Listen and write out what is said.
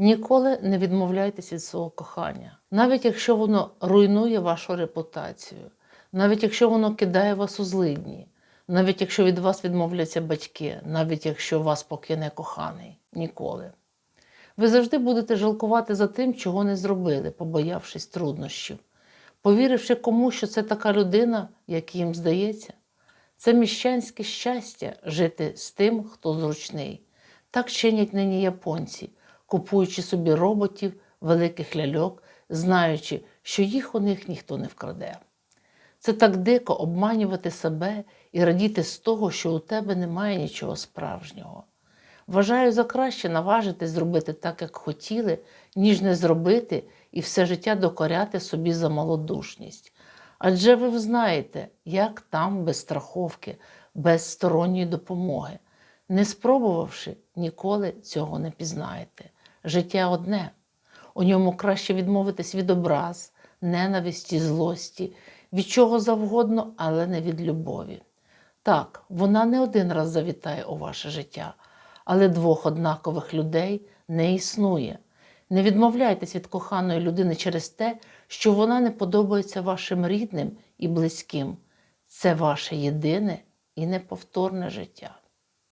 Ніколи не відмовляйтесь від свого кохання, навіть якщо воно руйнує вашу репутацію, навіть якщо воно кидає вас у злидні, навіть якщо від вас відмовляться батьки, навіть якщо вас покине коханий. Ніколи. Ви завжди будете жалкувати за тим, чого не зробили, побоявшись труднощів, повіривши комусь, що це така людина, як їм здається. Це міщанське щастя жити з тим, хто зручний. Так чинять нині японці, купуючи собі роботів, великих ляльок, знаючи, що їх у них ніхто не вкраде. Це так дико обманювати себе і радіти з того, що у тебе немає нічого справжнього. Вважаю за краще наважити зробити так, як хотіли, ніж не зробити і все життя докоряти собі за малодушність. Адже ви знаєте, як там без страховки, без сторонньої допомоги. Не спробувавши, ніколи цього не пізнаєте. Життя одне. У ньому краще відмовитись від образ, ненависті, злості, від чого завгодно, але не від любові. Так, вона не один раз завітає у ваше життя, але двох однакових людей не існує. Не відмовляйтесь від коханої людини через те, що вона не подобається вашим рідним і близьким. Це ваше єдине і неповторне життя.